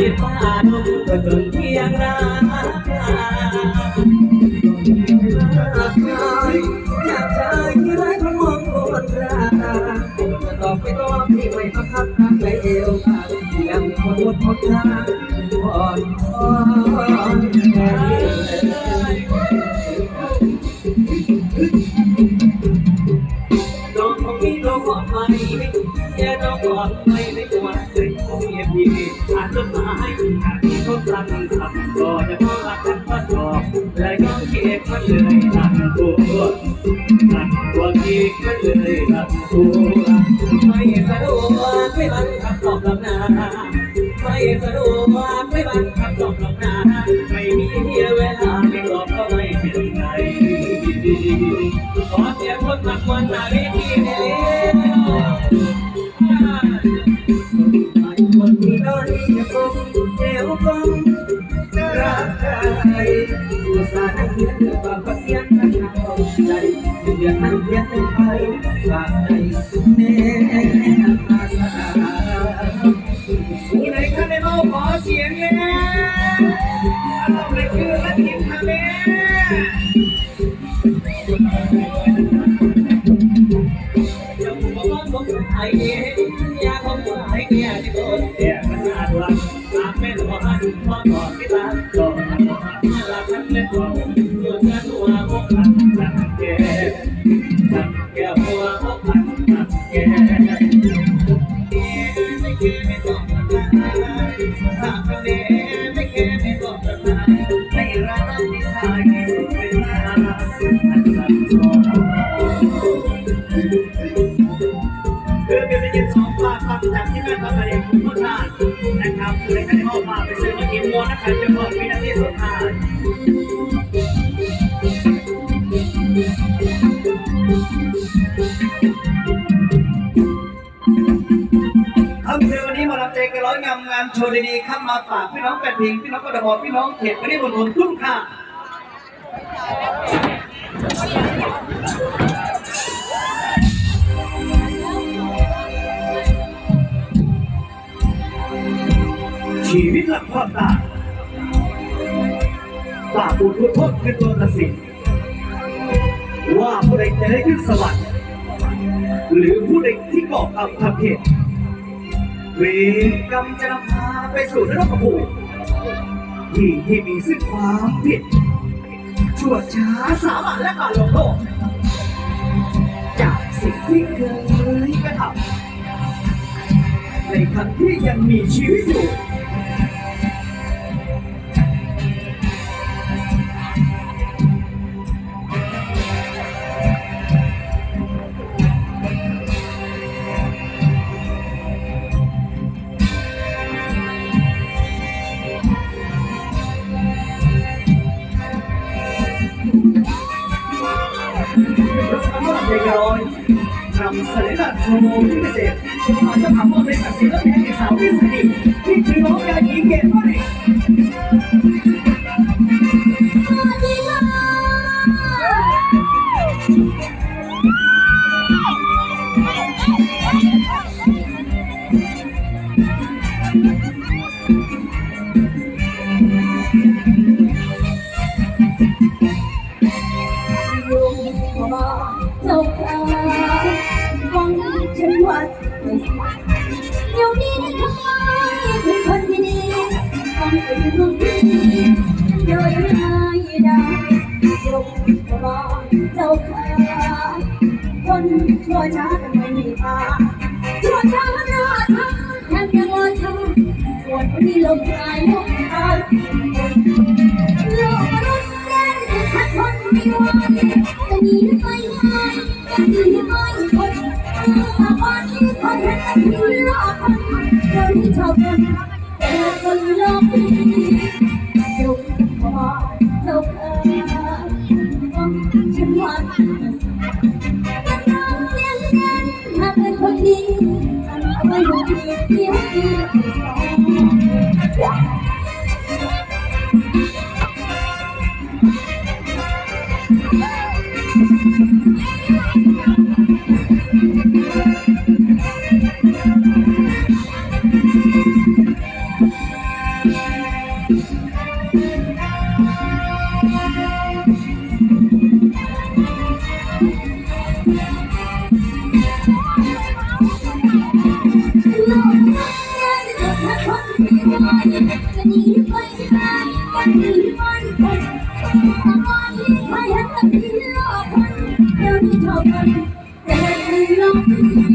คิดว่าน้องก็จนเพียงราอยากจะที่ไรคนมองคนรักจะตอบไปตอบที่ไม่ประคับทางใจเอวขาดยังคนหมดหมดทางอ่อนอ่อน ที่คนรักทำก็จะมองรักกันก็จบและก็เก็บมันเลยรักตัวรักตัวเก็บมันเลยรักตัวไม่สะดวกไม่บังคับตอบลำนาไม่สะดวกไม่บังคับตอบลำนาไม่มีเวลาไม่ตอบก็ไม่เป็นไรขอเสียงคนมาควนหน้าเวทีหน่อย ส่า มาฝากพี่น้องแฟนเพลงพี่น้องกระดบอกพี่น้องเขตวันนี้บนบนทุ่งค่ะชีวิตหลังความตายป่าปูทุกโทษคือตัวตัดสินว่าผู้ใดจะได้ขึ้นสวรรค์หรือผู้ใดที่ก่อกรรมทำผิดเวรกรรมจะนำพา ไปสู่นรกภูมิที่ที่มีซึ่งความผิด ชั่วช้าสามัญและการลงโทษจากสิ่งที่เคยกระทำในครั้งที่ยังมีชีวิตอยู่ำเชั่วช้าทำไมไม่พาชั่วช้าหน้าทำแทบจะรอทำส่วนคนที่ลงกายลงตาโลกมนุษย์แสนสุดทันไม่ไหวจะหนีไปไหนจะหนีไม่พ้นหากวันนี้คนเห็นที่รอคนเราที่ชอบคนแต่คนโลก Eu Thank you.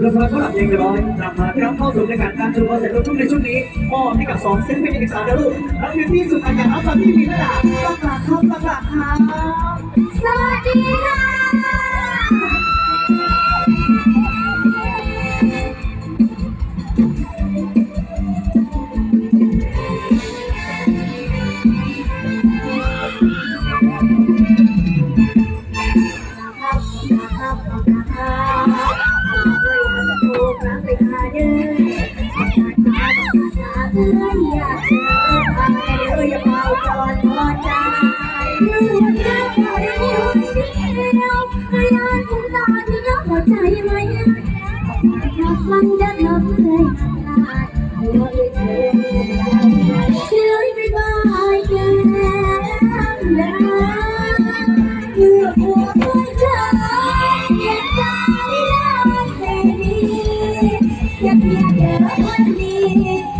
เรือสำหรับหลับเพงร้อยนำมารับเข้าสู่ในการการชูบอลเสร็จลูกทุ่งในช่วงนี้มอบให้กับสองเซนเป็นเอกสารเดลูกและพิมพี่สุดอันยังรับตอนที่มีระดับต้องกราบครับต้องกราบครับสวัสดีค่ะ 你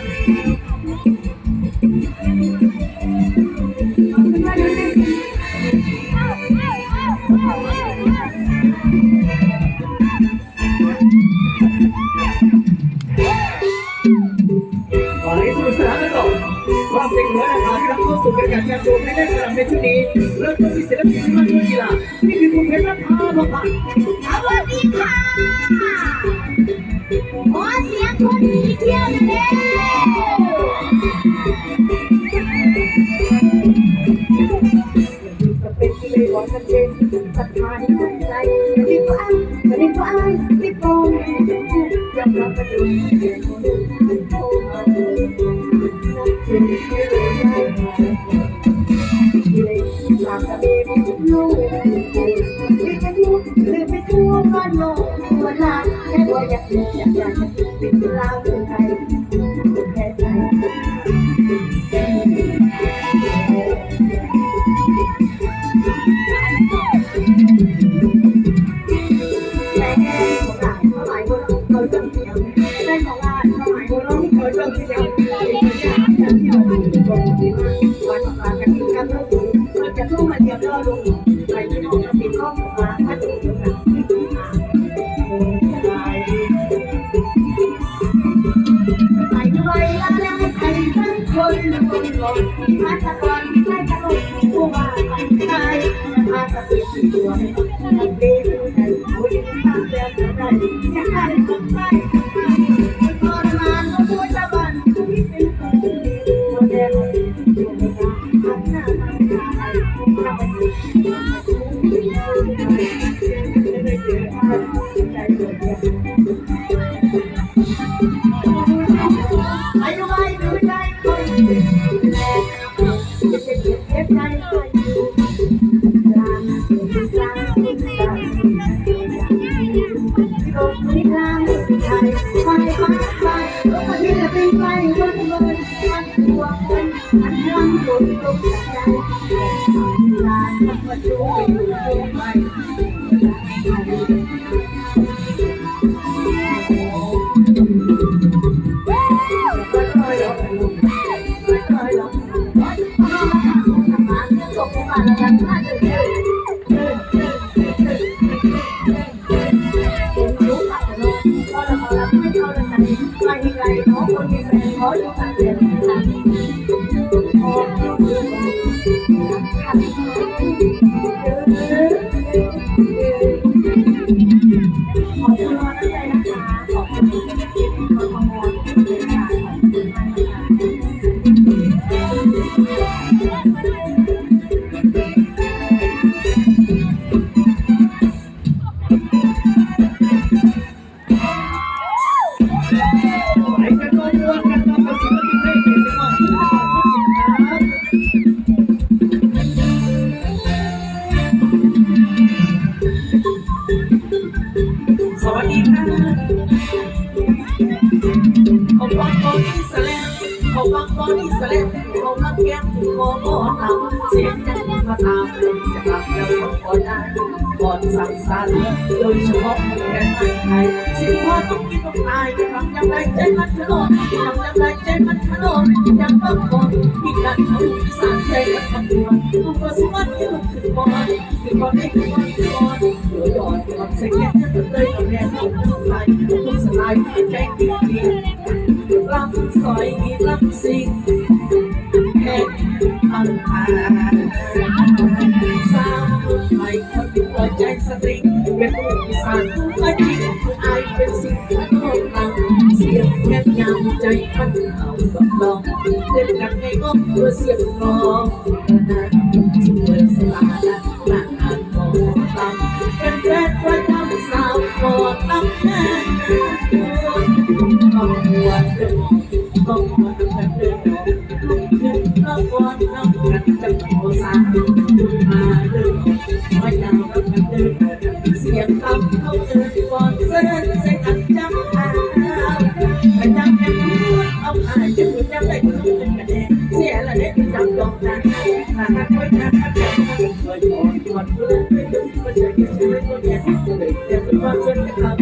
บอกชัดเจนศรัทธาที่ตั้งใจไม่ได้ก็อ้างไม่ได้ก็อายไม่โกงยอมรับกันดูเรียนรู้โทรมาเลยนับถือไม่เลยไม่เลยหลักเด็กลูกไม่จะยุ่งหรือไปทั่วบ้นโลกทั่วลานแค่ว่าอยากอยากอยากเป็นลากเป็นไทย ไม่ หมอลำเสียงจังมาตามเลยจะกลับแล้วก็พอได้ก่อนสั่งสรรค์โดยเฉพาะแฟนไทยสิ่งว่าต้องกินต้องตายนะครับยังไงใจมันขนมยังยังไงใจมันขนมยังต้องคนที่นั่นเขาอีสานใจมันขบวนลูกประสวัสดิ์ที่มันขึ้นบอลขึ้นบอลได้ขึ้นบอลขึ้นบอลเดี๋ยวหยอดหยอดใส่แก้มจะเลยกับแม่ลูกทุกไทยทุกสไลด์ใจจริงจริงลำซอยลำสิงแค่ทางทาง สาวไทยคนหัวใจสตริงเป็นผู้อีสานตัวจริงอายเป็นสิ่งที่โลกเราเสียงแค่ยามใจมันเอากับลองเล่นกันในอ้อมตัวเสียงร้องสวยสลาดหน้าอ่านกองตำเป็นแฟนประจำสาวกอดตำแม่ต้องหัวเดิน คำ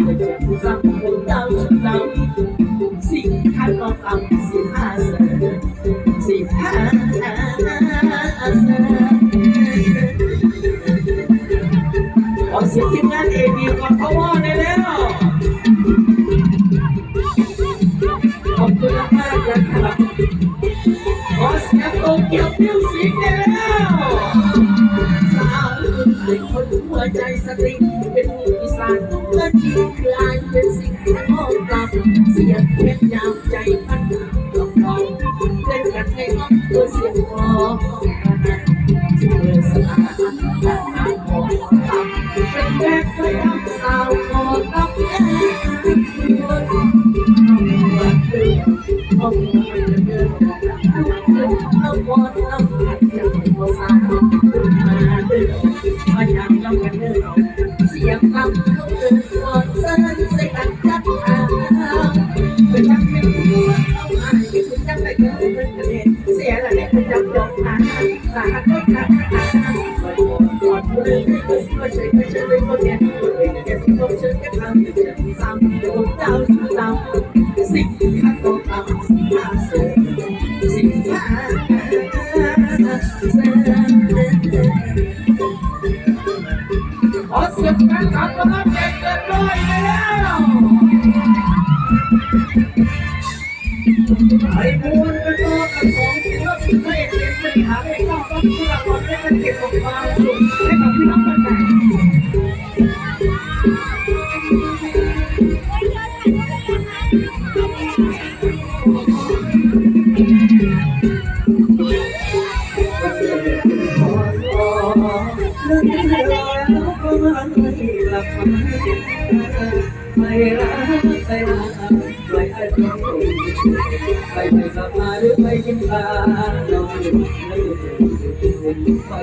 แต่จะผู้สร้างคนเจ้าชุดเราสิ่งข้างกอสิ่งอาเสสิ่งอาเสขอเสียงทีมงานเอบีก่อนเขาว่าได้แล้วขอบคุณมากเลยครับขอเสียงโตเกียวมิวสิ คนไทยคนหัวใจสตริเป็นผู้อีสานตัวจริงคืออายเป็นสิ่งที่มองกลับเสียงเพชร 哎呀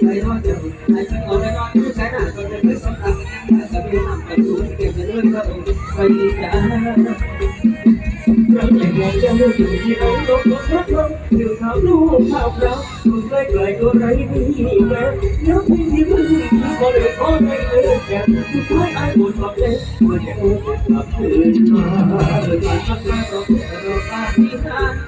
ใส่นอนจังไอ้ฉันเอาได้นอนรู้ใช้หน้าก็จะไม่สำคัญยังจะไม่ทำไปดูเก็บเงินก็ไปจ้าเราอยากอยากจะรู้อยู่ที่เราลงลงลงลงถึงเขาลูกภาพเราคุณใกล้ไกลก็ไรนี่แม่ยกให้ที่มึงก็เลยขอให้เลิกกันสุดท้ายไอ้บุญบอกเลยว่าจะโอนกลับคืนมาเลยผ่านมาตาสองเราตาที่หา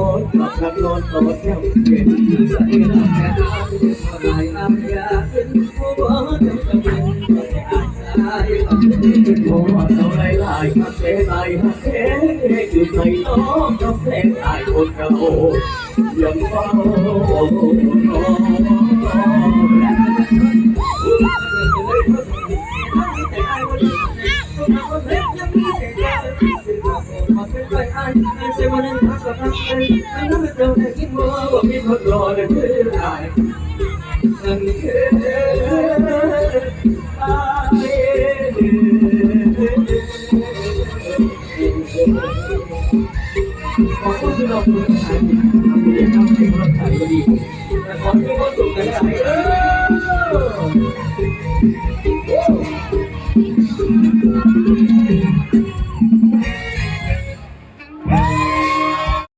เขาสงสารใจที่ใจให้เธอรู้ว่ามีใจคนเดียวแค่เรากักเราประสบการณ์อยากให้เธอวนคืนกลับมายังเฝ้า ข